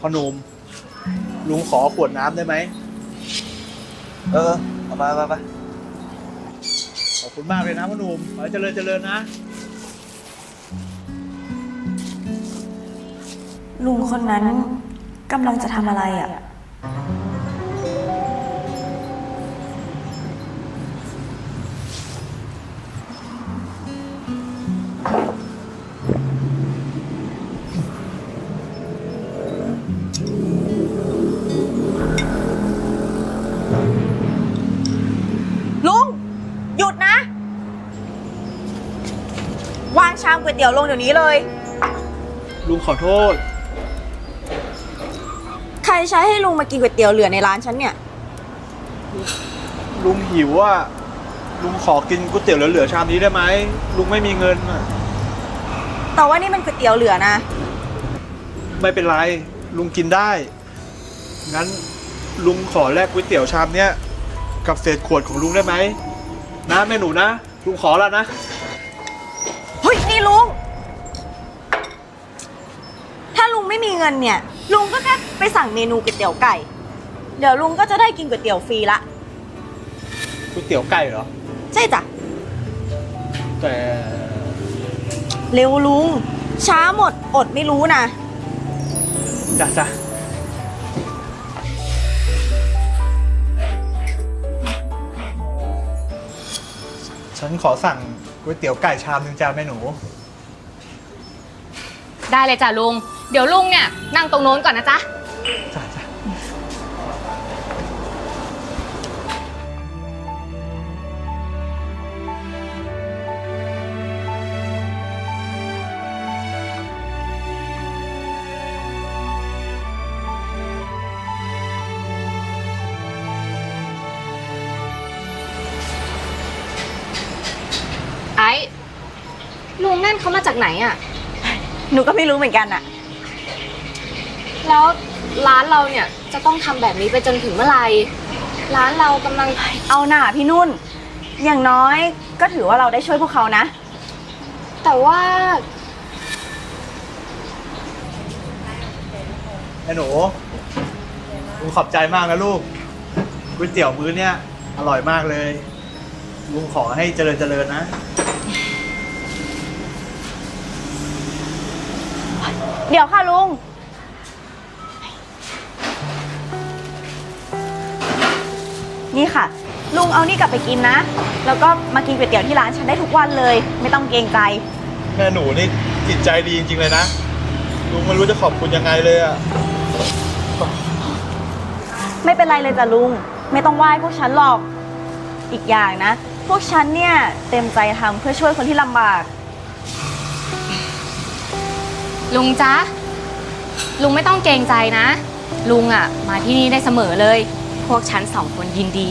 พ่อหนุ่มลุงขอขวดน้ำได้ไหม เออเอาไปไปไปขอบคุณมากเลยนะพ่อหนุ่มขอให้เจริญเจริญนะ ลุงคนนั้นกำลังจะทำอะไรอะ วางชามก๋วยเตี๋ยวลงเดี๋ยวนี้เลย ลุงขอโทษ ใครใช้ให้ลุงมากินก๋วยเตี๋ยวเหลือในร้านฉันเนี่ย ลุงหิวอะ ลุงขอกินก๋วยเตี๋ยวเหลือๆชามนี้ได้ไหม ลุงไม่มีเงินอะแต่ว่านี่มันก๋วยเตี๋ยวเหลือนะ ไม่เป็นไร ลุงกินได้ งั้นลุงขอแลกก๋วยเตี๋ยวชามเนี้ยกับเศษขวดของลุงได้ไหมนะแม่หนูนะ ลุงขอแล้วนะ เฮ้ย นี่ลุง ถ้าลุง ไม่มีเงินเนี่ย ลุงก็แค่ไปสั่งเมนูก๋วยเตี๋ยวไก่ เดี๋ยวลุงก็จะได้กินก๋วยเตี๋ยวฟรีละ ก๋วยเตี๋ยวไก่เหรอ ใช่จ้ะ แต่เร็วลุง ช้าหมดอดไม่รู้นะ จ้ะจ้ะฉันขอสั่งก๋วยเตี๋ยวไก่ชามหนึ่งจ้าแม่หนู ได้เลยจ้ะลุง เดี๋ยวลุงเนี่ยนั่งตรงโน้นก่อนนะจ๊ะ จ้ะจ้ะไอ้ลุงนั่นเขามาจากไหนอะ หนูก็ไม่รู้เหมือนกันอะแล้วร้านเราเนี่ยจะต้องทำแบบนี้ไปจนถึงเมื่อไหร่ร้านเรากำลังเอาหน่าพี่นุ่น อย่างน้อยก็ถือว่าเราได้ช่วยพวกเขานะ แต่ว่าแม่หนูลุงขอบใจมากนะลูกก๋วยเตี๋ยวมื้อเนี้ยอร่อยมากเลยลุงขอให้เจริญเจริญนะ เดี๋ยวค่ะลุง นี่ค่ะ ลุงเอานี่กลับไปกินนะ แล้วก็มากินก๋วยเตี๋ยวที่ร้านฉันได้ทุกวันเลย ไม่ต้องเกรงใจ แม่หนูนี่จิตใจดีจริงๆเลยนะลุงไม่รู้จะขอบคุณยังไงเลยอะไม่เป็นไรเลยจ้ะลุง ไม่ต้องไหว้พวกฉันหรอก อีกอย่างนะ พวกฉันเนี่ยเต็มใจทำเพื่อช่วยคนที่ลำบาก ลุงจ๊ะ ลุงไม่ต้องเกรงใจนะ ลุงอะมาที่นี่ได้เสมอเลย พวกฉันสองคนยินดี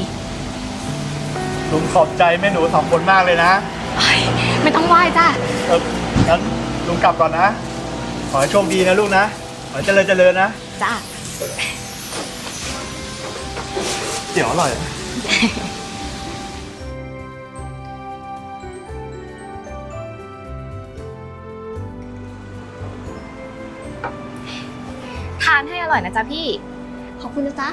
ลุงขอบใจแม่หนูสองคนมากเลยนะไม่ต้องไหว้จ้ะ เอองั้นลุงกลับก่อนนะ ขอให้โชคดีนะลูกนะ ขอให้เจริญเจริญนะจ้าเตี๋ยวอร่อย ร่อยนะจ๊ะพี่ ขอบคุณนะจ๊ะ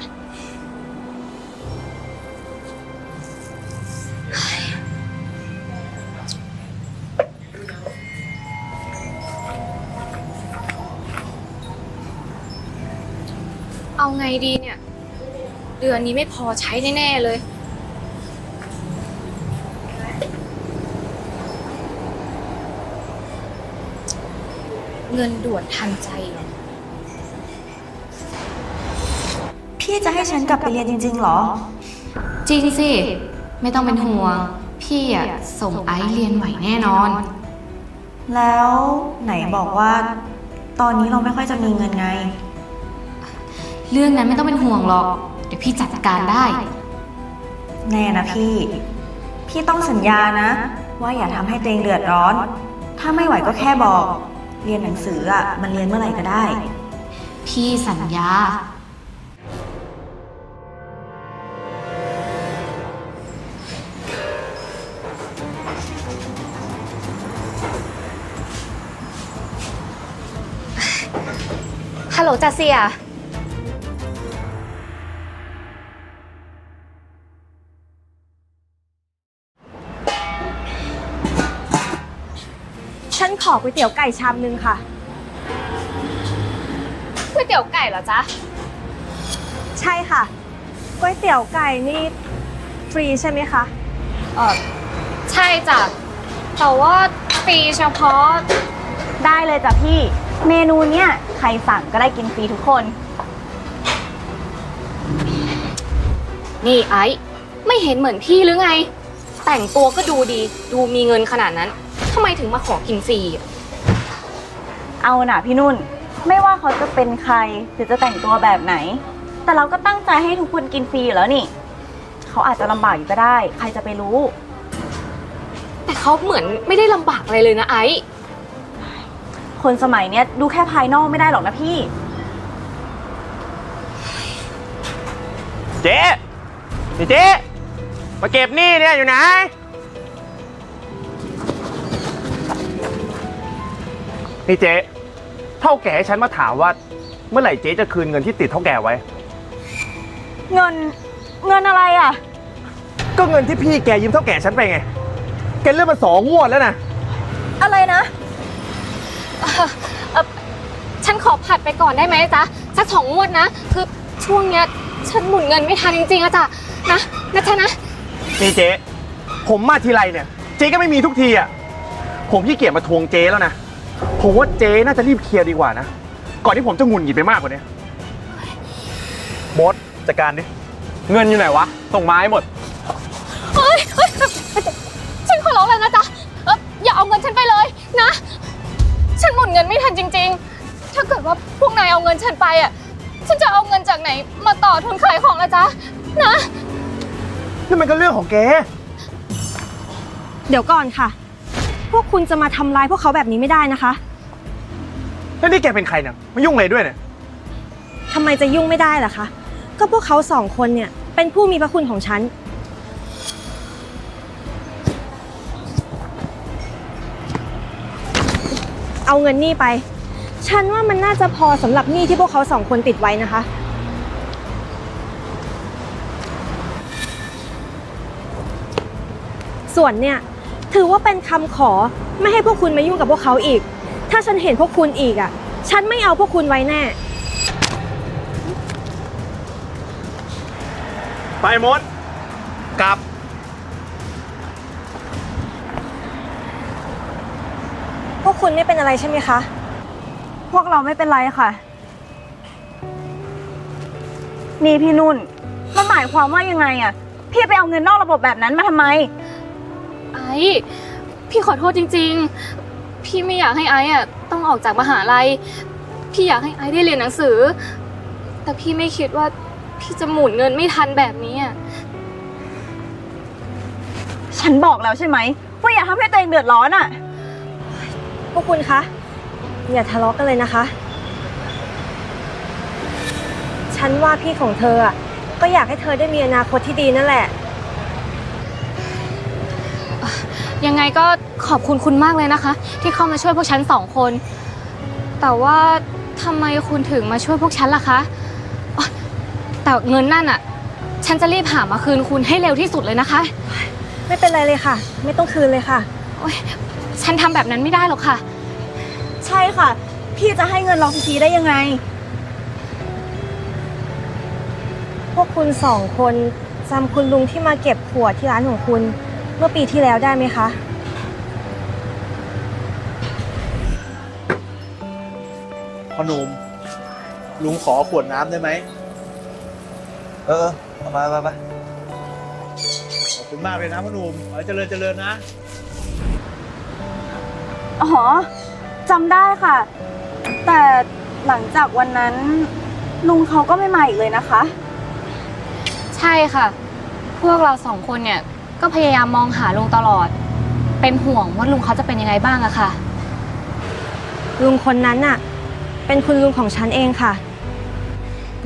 เอาไงดีเนี่ย เดือนนี้ไม่พอใช้แน่ ๆ เลย เงินด่วนทันใจเหรอ พี่จะให้ฉันกลับไปเรียนจริง ๆ เหรอ จริงสิ ไม่ต้องเป็นห่วง พี่อะส่งไอซ์เรียนไหวแน่นอน แล้วไหนบอกว่า ตอนนี้เราไม่ค่อยจะมีเงินไง เรื่องนั้นไม่ต้องเป็นห่วงหรอก เดี๋ยวพี่จัดการได้ แน่นะพี่ พี่ต้องสัญญานะ ว่าอย่าทำให้ตัวเองเดือดร้อน ถ้าไม่ไหวก็แค่บอก เรียนหนังสืออะมันเรียนเมื่อไหร่ก็ได้ พี่สัญญา โหลจ้าเสีย ฉันขอก๋วยเตี๋ยวไก่ชามนึงค่ะ ก๋วยเตี๋ยวไก่เหรอจ๊ะ ใช่ค่ะ ก๋วยเตี๋ยวไก่นี่ฟรีใช่ไหมคะเออใช่จ้ะ แต่ว่าฟรีเฉพาะ ได้เลยจ้ะพี่ เมนูเนี้ย ใครสั่งก็ได้กินฟรีทุกคน นี่ไอ้ไม่เห็นเหมือนพี่หรือไง แต่งตัวก็ดูดีดูมีเงินขนาดนั้นทำไมถึงมาขอกินฟรีอะเอาน่ะพี่นุ่น ไม่ว่าเขาจะเป็นใครหรือจะแต่งตัวแบบไหน แต่เราก็ตั้งใจให้ทุกคนกินฟรีอยู่แล้วนี่ เขาอาจจะลำบากอยู่ก็ได้ ใครจะไปรู้ แต่เขาเหมือนไม่ได้ลำบากอะไรเลยนะไอ้ คนสมัยเนี้ยดูแค่ภายนอกไม่ได้หรอกนะพี่ เจ๊นี่เจ๊มาเก็บหนี้เนี่ยอยู่ไหน นี่เจ๊เท่าแก่ให้ฉันมาถามว่า เมื่อไหร่เจ๊จะคืนเงินที่ติดเท่าแก่ไว้ เงินเงินอะไรอะ ก็เงินที่พี่แกยืมเท่าแก่ฉันไปไง แกเลื่อนมาสองงวดแล้วนะ ขอผัดไปก่อนได้ไหมจ๊ะสักสองงวดนะ คือช่วงเนี้ยฉันหมุนเงินไม่ทันจริงๆอะจ้ะนะนะจ๊ะนะนี่เจ๊ ผมมาทีไรเนี่ย เจ๊ก็ไม่มีทุกทีอะ ผมขี้เกียจมาทวงเจ๊แล้วนะ ผมว่าเจ๊น่าจะรีบเคลียร์ดีกว่านะ ก่อนที่ผมจะหงุนหงิดไปมากกว่านี้บอสจัดการดิ เงินอยู่ไหนวะ ส่งมาให้หมด เฮ้ยเฮ้ยฉันขอร้องแล้วนะจ๊ะเอ่ออย่าเอาเงินฉันไปเลยนะ ฉันหมุนเงินไม่ทันจริง ๆ ถ้าเกิดว่าพวกนายเอาเงินฉันไปอะ ฉันจะเอาเงินจากไหนมาต่อทุนขายของละจ๊ะ นะ นี่มันก็เรื่องของแก เดี๋ยวก่อนค่ะ พวกคุณจะมาทำร้ายพวกเขาแบบนี้ไม่ได้นะคะ แล้วนี่แกเป็นใครเนี่ยมายุ่งอะไรด้วยเนี่ย ทำไมจะยุ่งไม่ได้ล่ะคะ ก็พวกเขาสองคนเนี่ย เป็นผู้มีพระคุณของฉัน เอาเงินนี่ไป ฉันว่ามันน่าจะพอสำหรับหนี้ที่พวกเขาสองคนติดไว้นะคะ ส่วนเนี่ย ถือว่าเป็นคำขอไม่ให้พวกคุณมายุ่งกับพวกเขาอีก ถ้าฉันเห็นพวกคุณอีกอะ ฉันไม่เอาพวกคุณไว้แน่ ไปมดกลับ พวกคุณไม่เป็นอะไรใช่ไหมคะ พวกเราไม่เป็นไรค่ะ นี่พี่นุ่น มันหมายความว่ายังไงอะพี่ไปเอาเงินนอกระบบแบบนั้นมาทำไม ไอ้พี่ขอโทษจริง ๆ พี่ไม่อยากให้ไอ้อะต้องออกจากมหาลัย พี่อยากให้ไอ้ได้เรียนหนังสือ แต่พี่ไม่คิดว่าพี่จะหมุนเงินไม่ทันแบบนี้อะฉันบอกแล้วใช่ไหมว่าอย่าทำให้ตัวเองเดือดร้อนอะพวกคุณคะ อย่าทะเลาะกันเลยนะคะ ฉันว่าพี่ของเธออะก็อยากให้เธอได้มีอนาคตที่ดีนั่นแหละ ยังไงก็ขอบคุณคุณมากเลยนะคะ ที่เข้ามาช่วยพวกฉันสองคน แต่ว่าทำไมคุณถึงมาช่วยพวกฉันล่ะคะอ๋อแต่เงินนั่นอะฉันจะรีบหามาคืนคุณให้เร็วที่สุดเลยนะคะ ไม่เป็นไรเลยค่ะ ไม่ต้องคืนเลยค่ะ โอ๊ยฉันทำแบบนั้นไม่ได้หรอกค่ะ ใช่ค่ะ พี่จะให้เงินเราฟรีๆได้ยังไง พวกคุณสองคนจำคุณลุงที่มาเก็บขวดที่ร้านของคุณ เมื่อปีที่แล้วได้ไหมคะ พ่อหนุ่มลุงขอขวดน้ำได้ไหม เออเอามาไปไปขอบคุณมากเลยนะพ่อหนุ่มขอให้เจริญเจริญนะ อ๋อ จำได้ค่ะ แต่หลังจากวันนั้น ลุงเขาก็ไม่มาอีกเลยนะคะ ใช่ค่ะ พวกเราสองคนเนี่ยก็พยายามมองหาลุงตลอด เป็นห่วงว่าลุงเขาจะเป็นยังไงบ้างอะค่ะ ลุงคนนั้นน่ะ เป็นคุณลุงของฉันเองค่ะ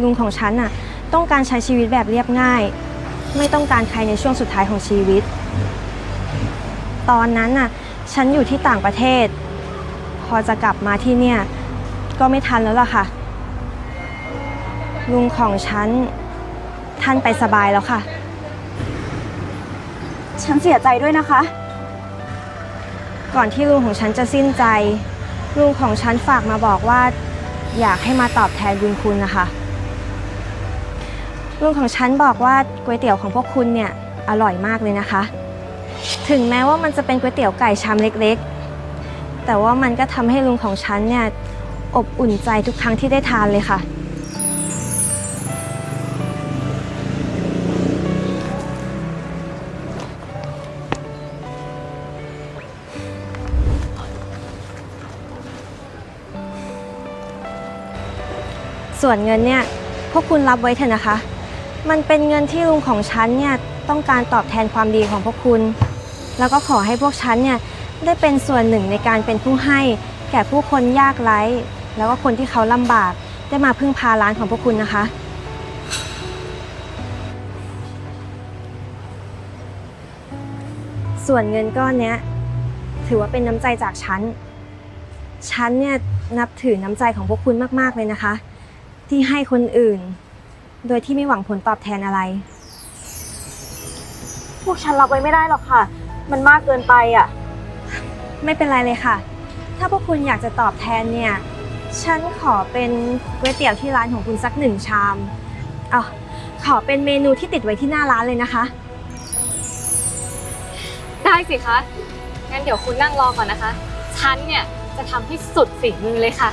ลุงของฉันน่ะ ต้องการใช้ชีวิตแบบเรียบง่าย ไม่ต้องการใครในช่วงสุดท้ายของชีวิต ตอนนั้นน่ะ ฉันอยู่ที่ต่างประเทศพ อจะกลับมาที่เนี่ย ก็ไม่ทันแล้วล่ะค่ะ ลุงของฉัน ท่านไปสบายแล้วค่ะ ฉันเสียใจด้วยนะคะ ก่อนที่ลุงของฉันจะสิ้นใจ ลุงของฉันฝากมาบอกว่า อยากให้มาตอบแทนบุญคุณนะคะ ลุงของฉันบอกว่าก๋วยเตี๋ยวของพวกคุณเนี่ยอร่อยมากเลยนะคะ ถึงแม้ว่ามันจะเป็นก๋วยเตี๋ยวไก่ชามเล็ก แต่ว่ามันก็ทำให้ลุงของฉันเนี่ยอบอุ่นใจทุกครั้งที่ได้ทานเลยค่ะ ส่วนเงินเนี่ยพวกคุณรับไว้เถอะนะคะ มันเป็นเงินที่ลุงของฉันเนี่ยต้องการตอบแทนความดีของพวกคุณ แล้วก็ขอให้พวกฉันเนี่ย ได้เป็นส่วนหนึ่งในการเป็นผู้ให้ แก่ผู้คนยากไร้ แล้วก็คนที่เขาลำบาก ได้มาพึ่งพาร้านของพวกคุณนะคะ ส่วนเงินก้อนเนี้ยถือว่าเป็นน้ำใจจากฉัน ฉันเนี่ยนับถือน้ำใจของพวกคุณมากๆเลยนะคะ ที่ให้คนอื่น โดยที่ไม่หวังผลตอบแทนอะไร พวกฉันรับไว้ไม่ได้หรอกค่ะ มันมากเกินไปอะ ไม่เป็นไรเลยค่ะ ถ้าพวกคุณอยากจะตอบแทนเนี่ย ฉันขอเป็นก๋วยเตี๋ยวที่ร้านของคุณสักหนึ่งชามอ๋อขอเป็นเมนูที่ติดไว้ที่หน้าร้านเลยนะคะ ได้สิคะ งั้นเดี๋ยวคุณนั่งรอก่อนนะคะ ฉันเนี่ยจะทำให้สุดฝีมือเลยค่ะ